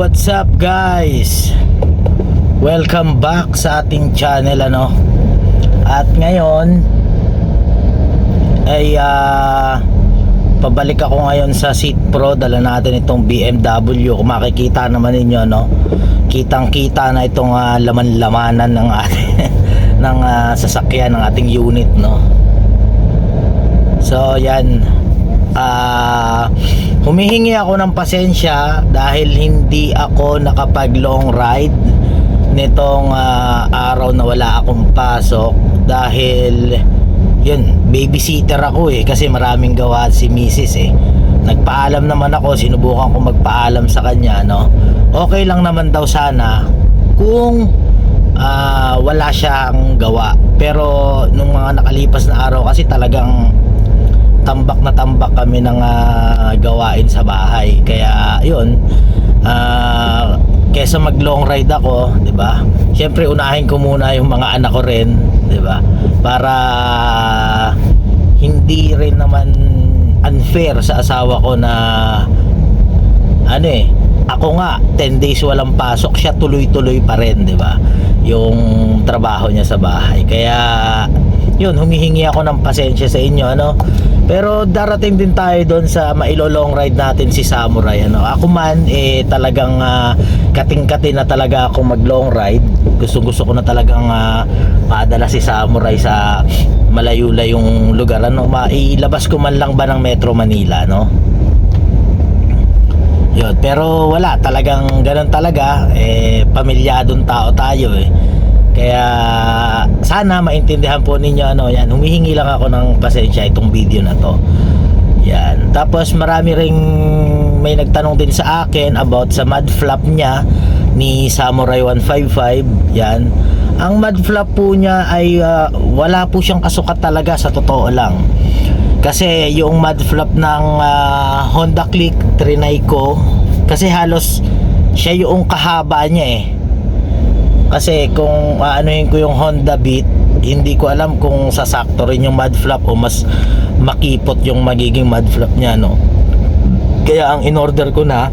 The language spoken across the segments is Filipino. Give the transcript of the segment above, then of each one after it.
What's up guys? Welcome back sa ating channel ano. At ngayon ay ah, pabalik ako ngayon sa Seat Pro, dala natin itong BMW. Kung makikita naman ninyo no, kitang-kita na itong ah, laman-lamanan ng ating ng ah, sasakyan ng ating unit no. So, yan. Ah, humihingi ako ng pasensya dahil hindi ako nakapag long ride nitong ah, araw na wala akong pasok dahil yun, babysitter ako eh kasi maraming gawa si Mrs. eh. Nagpaalam naman ako, sinubukan ko magpaalam sa kanya, no. Okay lang naman daw sana kung ah, wala siyang gawa. Pero nung mga nakalipas na araw kasi talagang tambak na tambak kami ng ah, gawain sa bahay. Kaya, yun, ah, kesa mag long ride ako, 'di ba? Syempre unahin ko muna yung mga anak ko rin, 'di ba? Para hindi rin naman unfair sa asawa ko na ano eh, ako nga 10 days walang pasok, siya tuloy-tuloy pa rin, 'di ba? Yung trabaho niya sa bahay. Kaya yun, humihingi ako ng pasensya sa inyo, ano? Pero darating din tayo doon sa mailolong ride natin si Samurai, ano? Ako man eh talagang ah, kating-kati na talaga ako mag long ride. Gusto-gusto ko na talagang uh, padala si Samurai sa malayo-layong lugar, ano? Mailabas ko man lang ba ng Metro Manila, no? Yun, pero wala, talagang ganun talaga, eh, pamilyadong tao tayo eh. Kaya sana maintindihan po ninyo ano, yan, humihingi lang ako ng pasensya itong video na to. Yan. Tapos marami ring may nagtanong din sa akin about sa mud flap niya ni Samurai 155. Yan. Ang mud flap po niya ay ah, wala po siyang kasukat talaga sa totoo lang. Kasi yung mud flap ng ah, Honda Click trinay ko kasi halos siya yung kahaba niya eh. Kasi kung aanuhin ko yung Honda Beat, hindi ko alam kung sasakto rin yung mud flap o mas makipot yung magiging mud flap niya no. Kaya ang in-order ko na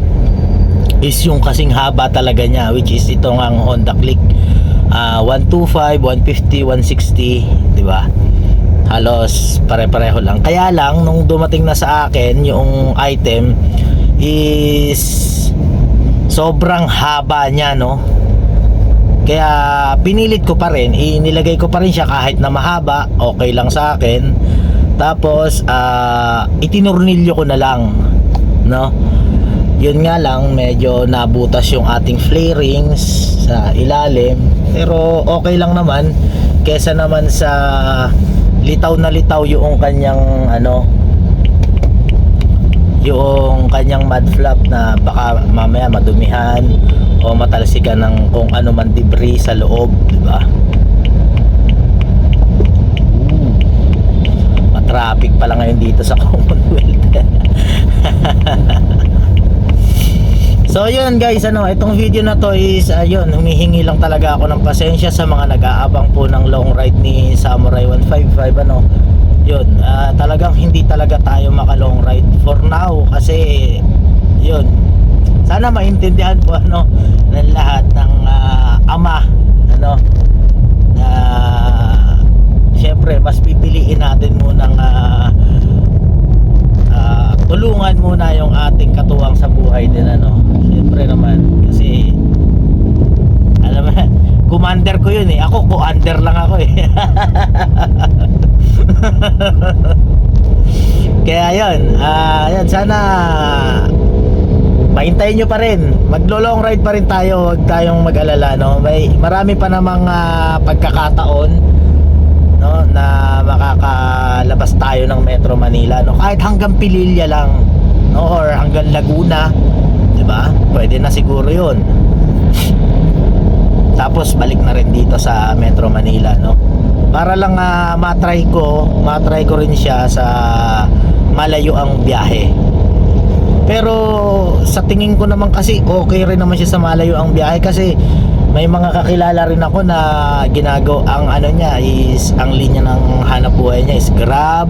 is yung kasing haba talaga niya which is itong ang Honda Click ah 125, 150, 160, di ba? Halos pare-pareho lang. Kaya lang nung dumating na sa akin yung item is sobrang haba niya no. Kaya pinilit ko pa rin, inilagay ko pa rin siya kahit na mahaba, okay lang sa akin. Tapos ah itinurnilyo ko na lang, no? Yun nga lang medyo nabutas yung ating flarings sa ilalim, pero okay lang naman kesa naman sa litaw na litaw yung kanyang ano yung kanyang mud flap na baka mamaya madumihan o matalsikan ng kung ano man debris sa loob, di ba? Matraffic pala ngayon dito sa Commonwealth. so yun guys, ano, itong video na to is ayun, humihingi lang talaga ako ng pasensya sa mga nag-aabang po ng long ride ni Samurai 155 ano. Yun, ah, talagang hindi talaga tayo maka long ride for now kasi yun, sana maintindihan po ano ng lahat ng ah, ama ano na syempre mas pipiliin natin muna ng tulungan muna yung ating katuwang sa buhay din ano syempre naman kasi alam mo commander ko yun eh ako co-under lang ako eh kaya yun yun sana Pahintayin nyo pa rin. Maglo-long ride pa rin tayo. Huwag tayong mag-alala, no? May marami pa namang ah, pagkakataon no na makakalabas tayo ng Metro Manila, no? Kahit hanggang Pililla lang, no? Or hanggang Laguna, 'di ba? Pwede na siguro 'yon. Tapos balik na rin dito sa Metro Manila, no? Para lang ah, matry ko, matry ko rin siya sa malayo ang biyahe. Pero sa tingin ko naman kasi okay rin naman siya sa malayo ang biyahe kasi may mga kakilala rin ako na ginagawa ang ano niya is ang linya ng hanap buhay niya is Grab,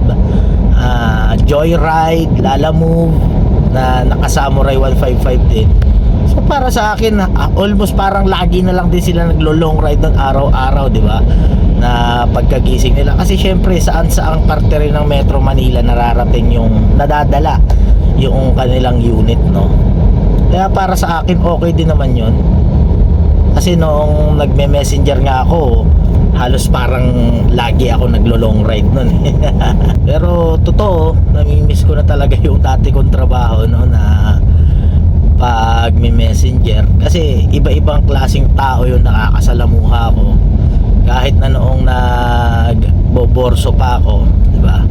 ah, Joyride, Lala Move na naka Samurai 155 din. So para sa akin, ah, almost parang lagi na lang din sila naglo-long ride ng araw-araw, di ba? Na pagkagising nila. Kasi syempre, saan saang parte rin ng Metro Manila nararating yung nadadala yung kanilang unit, no? Kaya para sa akin, okay din naman yun. Kasi noong nagme-messenger nga ako, halos parang lagi ako naglo-long ride nun. eh. Pero totoo, namimiss ko na talaga yung dati kong trabaho, no, na pag may messenger kasi iba-ibang klasing tao yung nakakasalamuha ko kahit na noong nagboborso pa ako di ba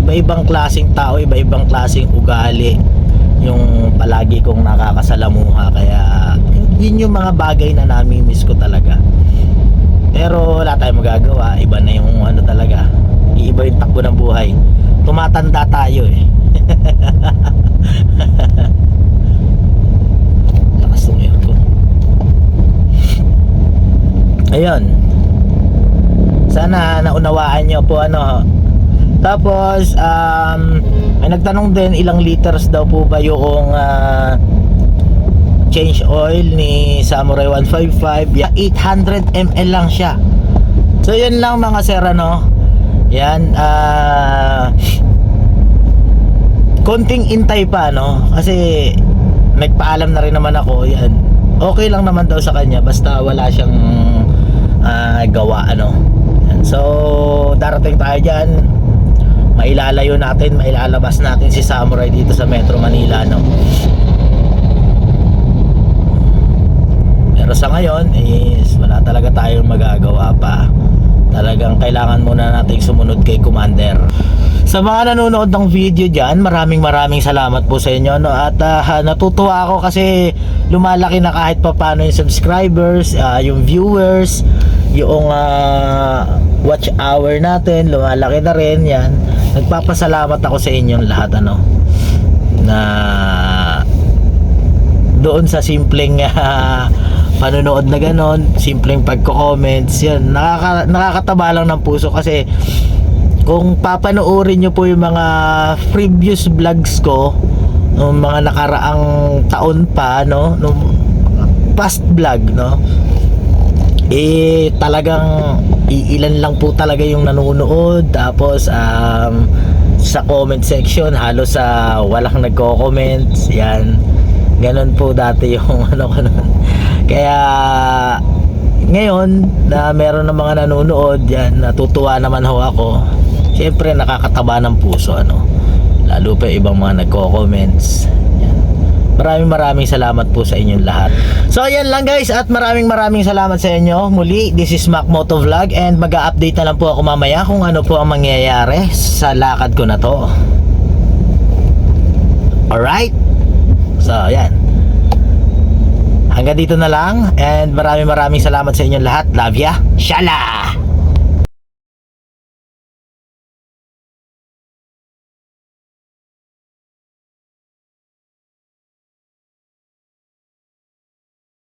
iba-ibang klasing tao iba-ibang klasing ugali yung palagi kong nakakasalamuha kaya yun yung mga bagay na nami-miss ko talaga. Pero wala tayong magagawa. Iba na yung ano talaga. Iiba yung takbo ng buhay. Tumatanda tayo eh. Lakas ng aircon ayun. Sana naunawaan nyo po ano. Tapos um, may nagtanong din ilang liters daw po ba yung ah, change oil ni Samurai 155 yeah, 800 ml lang siya. So yun lang mga sir ano? Yan ah konting intay pa no? Kasi nagpaalam na rin naman ako yan. Okay lang naman daw sa kanya basta wala siyang ah, gawa ano? Yan. so darating tayo dyan. Mailalayo natin mailalabas natin si Samurai dito sa Metro Manila no pero sa ngayon is wala talaga tayong magagawa pa talagang kailangan muna nating sumunod kay Commander sa mga nanonood ng video dyan, maraming maraming salamat po sa inyo. No? At ah, natutuwa ako kasi lumalaki na kahit pa paano yung subscribers, ah, yung viewers, yung ah, watch hour natin, lumalaki na rin yan. Nagpapasalamat ako sa inyong lahat ano na doon sa simpleng ah, panonood na ganon, simpleng pagko-comments, yan, nakaka, nakakataba lang ng puso kasi kung papanoorin nyo po yung mga previous vlogs ko nung mga nakaraang taon pa no nung past vlog no eh talagang iilan lang po talaga yung nanonood. Tapos um, sa comment section halos sa walang nagko-comment yan ganun po dati yung ano ko nun. Kaya ngayon na meron ng mga nanonood yan natutuwa naman ho ako. Syempre nakakataba ng puso ano. Lalo pa ibang mga nagko-comments. Yan. maraming maraming salamat po sa inyong lahat. So yan lang guys at maraming maraming salamat sa inyo. Muli this is Mac Moto Vlog and mag update na lang po ako mamaya kung ano po ang mangyayari sa lakad ko na to. Alright so yan hanggang dito na lang and maraming maraming salamat sa inyong lahat. Love ya. Shala